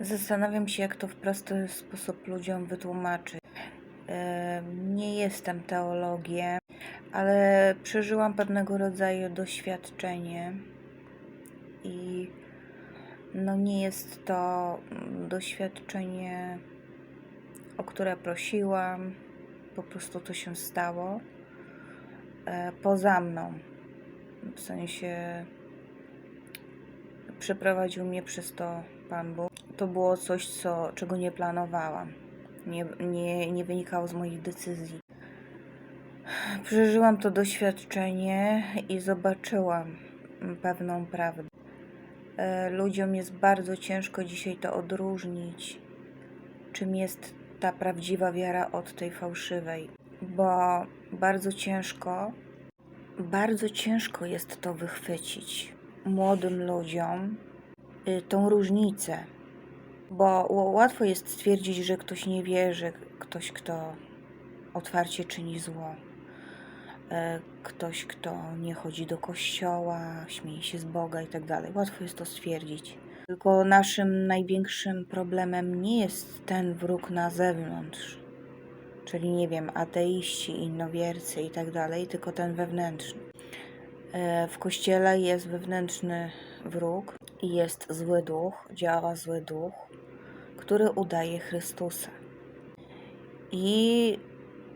Zastanawiam się, jak to w prosty sposób ludziom wytłumaczyć. E, Nie jestem teologiem, ale przeżyłam pewnego rodzaju doświadczenie i no nie jest to doświadczenie, o które prosiłam, po prostu to się stało e, poza mną. W sensie przeprowadził mnie przez to Pan Bóg. To było coś, co, czego nie planowałam. Nie, nie, nie wynikało z moich decyzji. Przeżyłam to doświadczenie i zobaczyłam pewną prawdę. E, Ludziom jest bardzo ciężko dzisiaj to odróżnić, czym jest ta prawdziwa wiara od tej fałszywej, bo bardzo ciężko, bardzo ciężko jest to wychwycić młodym ludziom, y, tą różnicę, bo łatwo jest stwierdzić, że ktoś nie wierzy, ktoś, kto otwarcie czyni zło, e, ktoś, kto nie chodzi do kościoła, śmieje się z Boga i tak. Łatwo jest to stwierdzić. Tylko naszym największym problemem nie jest ten wróg na zewnątrz, czyli nie wiem, ateiści, innowiercy i tak tylko ten wewnętrzny. E, W kościele jest wewnętrzny wróg i jest zły duch, działa zły duch, który udaje Chrystusa. I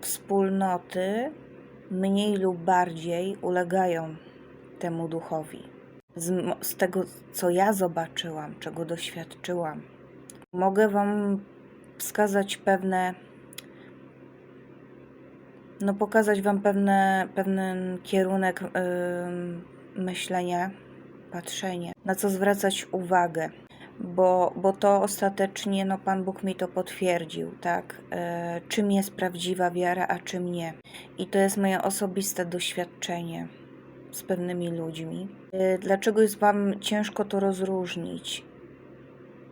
wspólnoty mniej lub bardziej ulegają temu duchowi. Z, z tego, co ja zobaczyłam, czego doświadczyłam, mogę Wam wskazać pewne, no pokazać Wam pewne, pewien kierunek ym, myślenia, patrzenia, na co zwracać uwagę, bo, bo to ostatecznie, no Pan Bóg mi to potwierdził, tak, e, czym jest prawdziwa wiara, a czym nie. I to jest moje osobiste doświadczenie z pewnymi ludźmi. E, Dlaczego jest Wam ciężko to rozróżnić?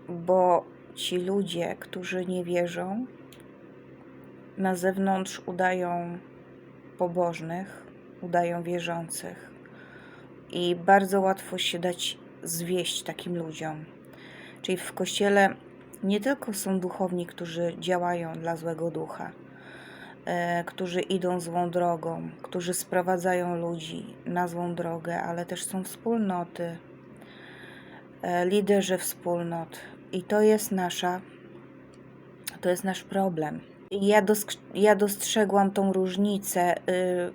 Bo ci ludzie, którzy nie wierzą, na zewnątrz udają pobożnych, udają wierzących. I bardzo łatwo się dać zwieść takim ludziom. Czyli w kościele nie tylko są duchowni, którzy działają dla złego ducha, e, którzy idą złą drogą, którzy sprowadzają ludzi na złą drogę, ale też są wspólnoty, e, liderzy wspólnot. I to jest nasza, to jest nasz problem. Ja, dosk- ja dostrzegłam tą różnicę. y,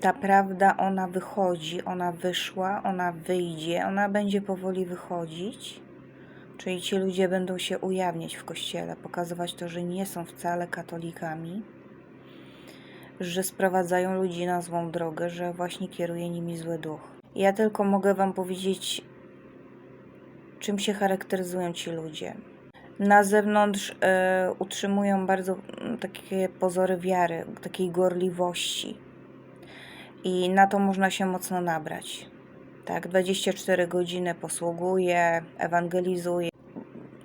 ta prawda, ona wychodzi, ona wyszła, ona wyjdzie, ona będzie powoli wychodzić. Czyli ci ludzie będą się ujawniać w kościele, pokazywać to, że nie są wcale katolikami, że sprowadzają ludzi na złą drogę, że właśnie kieruje nimi zły duch. Ja tylko mogę Wam powiedzieć, czym się charakteryzują ci ludzie. Na zewnątrz e, utrzymują bardzo mm, takie pozory wiary, takiej gorliwości. I na to można się mocno nabrać. Tak, 24 godziny posługuje, ewangelizuje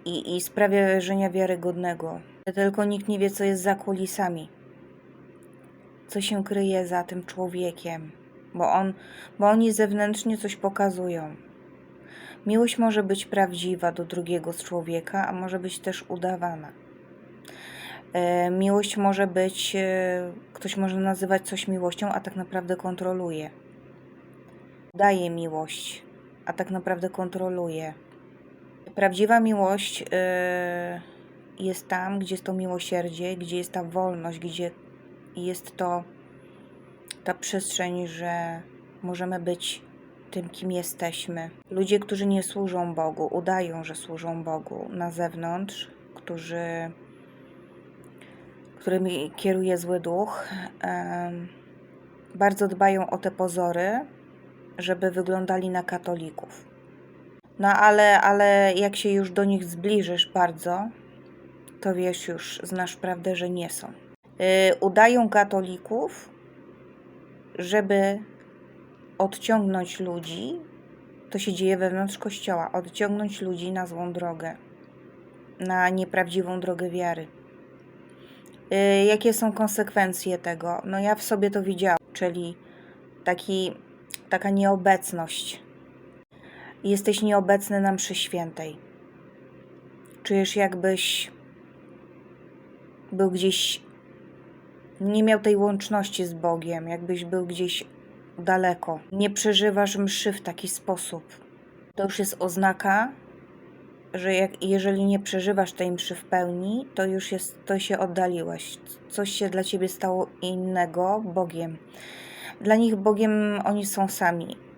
i, i sprawia wrażenia wiarygodnego. Tylko nikt nie wie, co jest za kulisami. Co się kryje za tym człowiekiem, bo, on, bo oni zewnętrznie coś pokazują. Miłość może być prawdziwa do drugiego człowieka, a może być też udawana. E, Miłość może być, e, ktoś może nazywać coś miłością, a tak naprawdę kontroluje. Daje miłość, a tak naprawdę kontroluje. Prawdziwa miłość e, jest tam, gdzie jest to miłosierdzie, gdzie jest ta wolność, gdzie jest to ta przestrzeń, że możemy być tym, kim jesteśmy. Ludzie, którzy nie służą Bogu, udają, że służą Bogu na zewnątrz, którzy, którymi kieruje zły duch, bardzo dbają o te pozory, żeby wyglądali na katolików. No ale, ale jak się już do nich zbliżysz bardzo, to wiesz już, znasz prawdę, że nie są. Y, udają katolików, żeby odciągnąć ludzi, to się dzieje wewnątrz kościoła, odciągnąć ludzi na złą drogę, na nieprawdziwą drogę wiary. Y, Jakie są konsekwencje tego? No ja w sobie to widziałam, czyli taki, taka nieobecność. Jesteś nieobecny na mszy świętej. Czujesz, jakbyś był gdzieś, nie miał tej łączności z Bogiem, jakbyś był gdzieś daleko. Nie przeżywasz mszy w taki sposób. To już jest oznaka, że jak, jeżeli nie przeżywasz tej mszy w pełni, to już jest, to się oddaliłeś. Coś się dla ciebie stało innego Bogiem. Dla nich Bogiem oni są sami.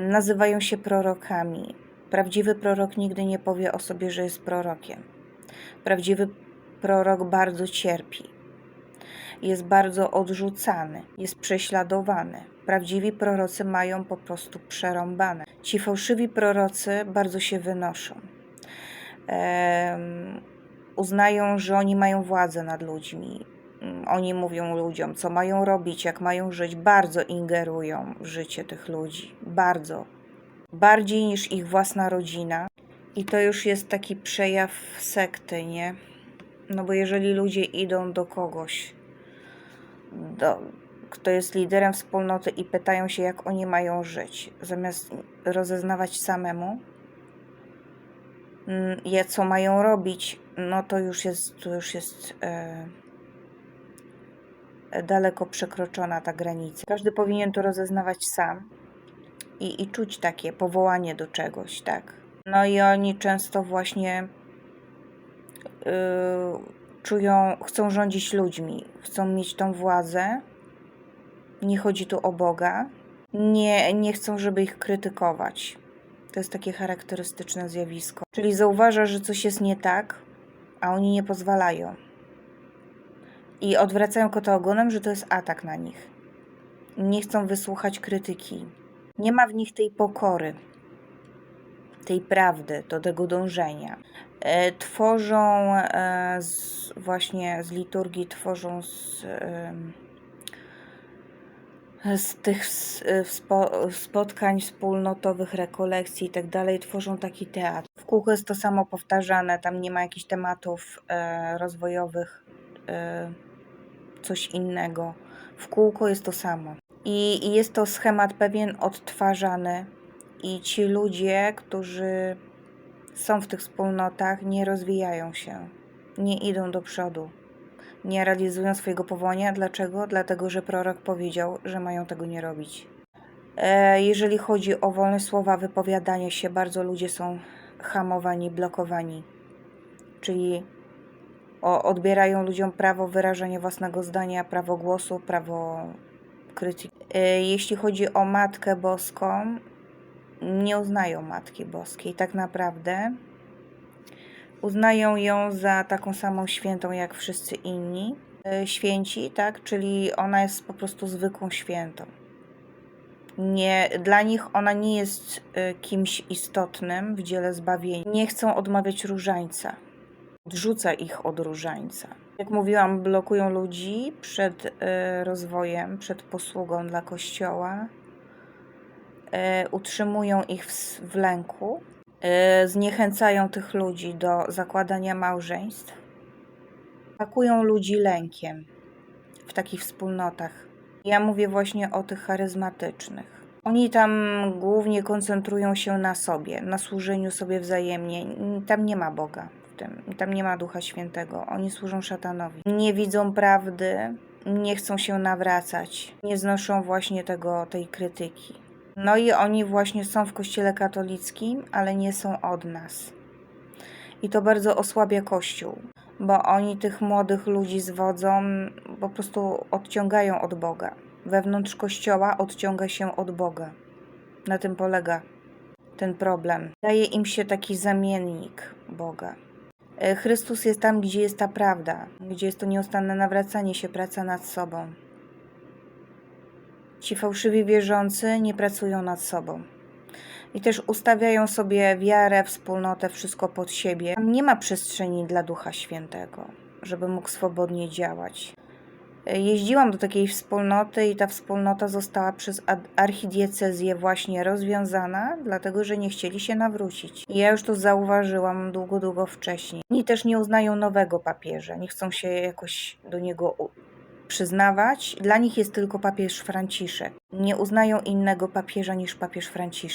Nazywają się prorokami. Prawdziwy prorok nigdy nie powie o sobie, że jest prorokiem. Prawdziwy prorok bardzo cierpi. Jest bardzo odrzucany, jest prześladowany. Prawdziwi prorocy mają po prostu przerąbane. Ci fałszywi prorocy bardzo się wynoszą. Uznają, że oni mają władzę nad ludźmi. Oni mówią ludziom, co mają robić, jak mają żyć. Bardzo ingerują w życie tych ludzi. Bardzo. Bardziej niż ich własna rodzina. I to już jest taki przejaw sekty, nie? No bo jeżeli ludzie idą do kogoś, do, kto jest liderem wspólnoty i pytają się, jak oni mają żyć, zamiast rozeznawać samemu, mm, je, co mają robić, no to już jest, to już jest e, daleko przekroczona ta granica. Każdy powinien to rozeznawać sam i, i czuć takie powołanie do czegoś, tak. No i oni często właśnie yy, czują, chcą rządzić ludźmi, chcą mieć tą władzę. Nie chodzi tu o Boga. Nie, nie chcą, żeby ich krytykować. To jest takie charakterystyczne zjawisko. Czyli zauważa, że coś jest nie tak, a oni nie pozwalają. I odwracają kota ogonem, że to jest atak na nich. Nie chcą wysłuchać krytyki. Nie ma w nich tej pokory, tej prawdy, do tego dążenia. E, Tworzą e, z, właśnie z liturgii, tworzą z, em, z tych s- e, spo, spotkań wspólnotowych, rekolekcji i tak dalej, tworzą taki teatr. W kółko jest to samo powtarzane, tam nie ma jakichś tematów e, rozwojowych, e, coś innego. W kółko jest to samo. I, jest to schemat pewien odtwarzany, i ci ludzie, którzy są w tych wspólnotach, nie rozwijają się, nie idą do przodu, nie realizują swojego powołania. Dlaczego? Dlatego, że prorok powiedział, że mają tego nie robić. E, Jeżeli chodzi o wolne słowa, wypowiadanie się, bardzo ludzie są hamowani, blokowani, czyli odbierają ludziom prawo wyrażania własnego zdania, prawo głosu, prawo krytyki. E, Jeśli chodzi o Matkę Boską, nie uznają Matki Boskiej tak naprawdę. Uznają ją za taką samą świętą jak wszyscy inni e, święci, tak? Czyli ona jest po prostu zwykłą świętą. Nie, dla nich ona nie jest e, kimś istotnym w dziele zbawienia. Nie chcą odmawiać różańca. Odrzuca ich od różańca. Jak mówiłam, blokują ludzi przed e, rozwojem, przed posługą dla Kościoła e, utrzymują ich w, lęku, e, zniechęcają tych ludzi do zakładania małżeństw, atakują ludzi lękiem w takich wspólnotach. Ja mówię właśnie o tych charyzmatycznych. Oni tam głównie koncentrują się na sobie, na służeniu sobie wzajemnie. Tam nie ma Boga tym, tam nie ma Ducha Świętego. Oni służą szatanowi. Nie widzą prawdy, nie chcą się nawracać, nie znoszą właśnie tego, tej krytyki. No i oni właśnie są w Kościele katolickim, ale nie są od nas. I to bardzo osłabia Kościół, bo oni tych młodych ludzi zwodzą, po prostu odciągają od Boga. Wewnątrz Kościoła odciąga się od Boga. Na tym polega ten problem. Daje im się taki zamiennik Boga. E, Chrystus jest tam, gdzie jest ta prawda, gdzie jest to nieustanne nawracanie się, praca nad sobą. Ci fałszywi wierzący nie pracują nad sobą. I też ustawiają sobie wiarę, wspólnotę, wszystko pod siebie. Tam nie ma przestrzeni dla Ducha Świętego, żeby mógł swobodnie działać. Jeździłam do takiej wspólnoty i ta wspólnota została przez archidiecezję właśnie rozwiązana, dlatego że nie chcieli się nawrócić. I ja już to zauważyłam długo, długo wcześniej. Oni też nie uznają nowego papieża, nie chcą się jakoś do niego przyznawać. Dla nich jest tylko papież Franciszek. Nie uznają innego papieża niż papież Franciszek.